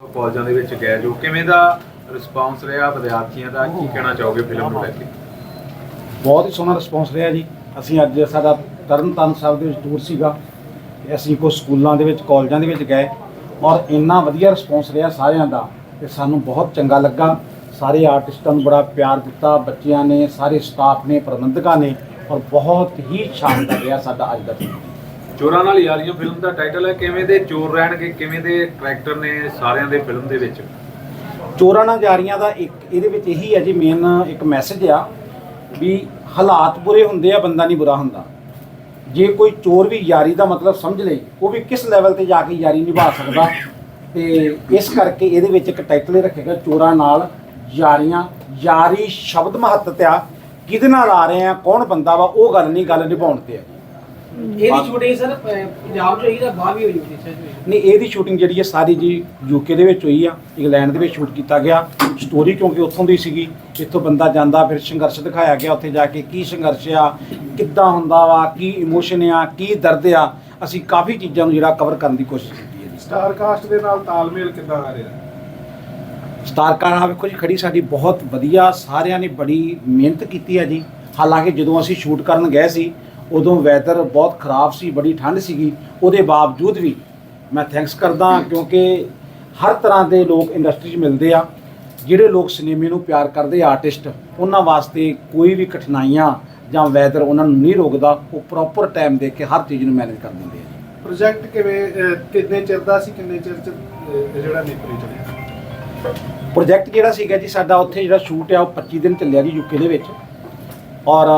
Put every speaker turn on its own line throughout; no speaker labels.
ਕਾਲਜਾਂ ਦੇ ਵਿੱਚ ਗਏ ਜੋ ਕਿਵੇਂ ਦਾ ਰਿਸਪਾਂਸ ਰਿਹਾ ਵਿਦਿਆਰਥੀਆਂ ਦਾ? ਕੀ ਕਹਿਣਾ ਚਾਹੋਗੇ ਫਿਲਮ ਨੂੰ ਲੈ ਕੇ?
ਬਹੁਤ ਹੀ ਸੋਹਣਾ ਰਿਸਪੌਂਸ ਰਿਹਾ ਜੀ। ਅਸੀਂ ਅੱਜ ਸਾਡਾ ਤਰਨਤਾਰਨ ਸਾਹਿਬ ਦੇ ਵਿੱਚ ਟੂਰ ਸੀਗਾ। ਤੇ ਅਸੀਂ ਕੁਝ ਸਕੂਲਾਂ ਦੇ ਵਿੱਚ, ਕਾਲਜਾਂ ਦੇ ਵਿੱਚ ਗਏ ਔਰ ਇੰਨਾ ਵਧੀਆ ਰਿਸਪੌਂਸ ਰਿਹਾ ਸਾਰਿਆਂ ਦਾ ਕਿ ਸਾਨੂੰ ਬਹੁਤ ਚੰਗਾ ਲੱਗਾ। ਸਾਰੇ ਆਰਟਿਸਟਾਂ ਨੂੰ ਬੜਾ ਪਿਆਰ ਦਿੱਤਾ, ਬੱਚਿਆਂ ਨੇ, ਸਾਰੇ ਸਟਾਫ ਨੇ, ਪ੍ਰਬੰਧਕਾਂ ਨੇ ਔਰ ਬਹੁਤ ਹੀ ਸ਼ਾਨਦਾਰ ਰਿਹਾ ਸਾਡਾ ਅੱਜ ਦਾ ਦਿਨ
ਚੋਰਾਂ ਨਾਲ ਯਾਰੀਆਂ ਫਿਲਮ ਦਾ ਟਾਈਟਲ ਹੈ, ਕਿਵੇਂ ਦੇ ਚੋਰ ਰਹਿਣਗੇ, ਕਿਵੇਂ ਦੇ ਕਰੈਕਟਰ ਨੇ ਸਾਰਿਆਂ ਦੇ ਫਿਲਮ ਦੇ ਵਿੱਚ?
ਚੋਰਾਂ ਨਾਲ ਯਾਰੀਆਂ ਦਾ ਇੱਕ, ਇਹਦੇ ਵਿੱਚ ਇਹੀ ਹੈ ਜੀ ਮੇਨ ਇੱਕ ਮੈਸੇਜ ਆ ਵੀ ਹਾਲਾਤ ਬੁਰੇ ਹੁੰਦੇ ਆ, ਬੰਦਾ ਨਹੀਂ ਬੁਰਾ ਹੁੰਦਾ। ਜੇ ਕੋਈ ਚੋਰ ਵੀ ਯਾਰੀ ਦਾ ਮਤਲਬ ਸਮਝ ਲੇ, ਉਹ ਵੀ ਕਿਸ ਲੈਵਲ ਤੇ ਜਾ ਕੇ ਯਾਰੀ ਨਿਭਾ ਸਕਦਾ? ਤੇ ਇਸ ਕਰਕੇ ਇਹਦੇ ਵਿੱਚ ਇੱਕ ਟਾਈਟਲ ਹੀ ਰੱਖੇਗਾ, ਚੋਰਾਂ ਨਾਲ ਯਾਰੀਆਂ, ਯਾਰੀ ਸ਼ਬਦ ਮਹੱਤਤਾ, ਕਿਹਦੇ ਨਾਲ ਆ ਰਹੇ ਆ, ਕੌਣ ਬੰਦਾ ਵਾ, ਉਹ ਗੱਲ ਨਹੀਂ, ਗੱਲ ਨਿਭਾਉਣ ਤੇ ਆ।
ਇਹਦੀ ਸ਼ੂਟਿੰਗ ਸਰ ਪ- ਪੰਜਾਬ ਚ ਹੋਈ ਤਾਂ ਬਾਹਰ ਵੀ ਹੋਈ ਹੋਈ ਸਰ
ਨਹੀਂ ਇਹਦੀ ਸ਼ੂਟਿੰਗ ਜਿਹੜੀ ਹੈ ਸਾਰੀ ਜੀ ਯੂਕੇ ਦੇ ਵਿੱਚ ਹੋਈ ਆ ਇੰਗਲੈਂਡ ਦੇ ਵਿੱਚ ਸ਼ੂਟ ਕੀਤਾ ਗਿਆ। ਸਟੋਰੀ ਕਿਉਂਕਿ ਉੱਥੋਂ ਦੀ ਸੀਗੀ ਇੱਥੋਂ ਬੰਦਾ ਜਾਂਦਾ ਫਿਰ ਸੰਘਰਸ਼ ਦਿਖਾਇਆ ਗਿਆ ਉੱਥੇ ਜਾ ਕੇ ਕੀ ਸੰਘਰਸ਼ ਆ ਕਿੱਦਾਂ ਹੁੰਦਾ ਵਾ ਕੀ ਇਮੋਸ਼ਨ ਆ ਕੀ ਦਰਦ ਆ ਅਸੀਂ ਕਾਫੀ ਚੀਜ਼ਾਂ ਨੂੰ ਜਿਹੜਾ ਕਵਰ ਕਰਨ ਦੀ ਕੋਸ਼ਿਸ਼ ਕੀਤੀ ਹੈ ਜੀ।
ਸਟਾਰ ਕਾਸਟ ਦੇ ਨਾਲ ਤਾਲਮੇਲ ਕਿੱਦਾਂ ਆ ਰਿਹਾ?
ਸਟਾਰ ਵੇਖੋ ਜੀ ਖੜੀ ਸਾਡੀ ਬਹੁਤ ਵਧੀਆ ਸਾਰਿਆਂ ਨੇ ਬੜੀ ਮਿਹਨਤ ਕੀਤੀ ਹੈ ਜੀ। ਹਾਲਾਂਕਿ ਜਦੋਂ ਅਸੀਂ ਸ਼ੂਟ ਕਰਨ ਗਏ ਸੀ ਉਦੋਂ ਵੈਦਰ ਬਹੁਤ ਖਰਾਬ ਸੀ ਬੜੀ ਠੰਡ ਸੀਗੀ ਉਹਦੇ ਬਾਵਜੂਦ ਵੀ ਮੈਂ ਥੈਂਕਸ ਕਰਦਾ ਕਿਉਂਕਿ ਹਰ ਤਰ੍ਹਾਂ ਦੇ ਲੋਕ ਇੰਡਸਟਰੀ 'ਚ ਮਿਲਦੇ ਆ ਜਿਹੜੇ ਲੋਕ ਸਿਨੇਮੇ ਨੂੰ ਪਿਆਰ ਕਰਦੇ ਆਰਟਿਸਟ ਉਹਨਾਂ ਵਾਸਤੇ ਕੋਈ ਵੀ ਕਠਿਨਾਈਆਂ ਜਾਂ ਵੈਦਰ ਉਹਨਾਂ ਨੂੰ ਨਹੀਂ ਰੋਕਦਾ ਉਹ ਪ੍ਰੋਪਰ ਟਾਈਮ ਦੇ ਕੇ ਹਰ ਚੀਜ਼ ਨੂੰ ਮੈਨੇਜ ਕਰ ਦਿੰਦੇ ਆ
ਪ੍ਰੋਜੈਕਟ ਕਿਵੇਂ ਕਿੰਨੇ ਚਿਰ ਦਾ ਸੀ ਕਿੰਨੇ ਚਿਰ ਚ ਜਿਹੜਾ ਨੇਪਰੇ ਚੱਲਿਆ?
ਪ੍ਰੋਜੈਕਟ ਜਿਹੜਾ ਸੀਗਾ ਜੀ ਸਾਡਾ ਉੱਥੇ ਜਿਹੜਾ ਸ਼ੂਟ ਆ ਉਹ 25 ਦਿਨ ਚੱਲਿਆ ਜੀ ਯੂਕੇ ਦੇ ਵਿੱਚ। ਔਰ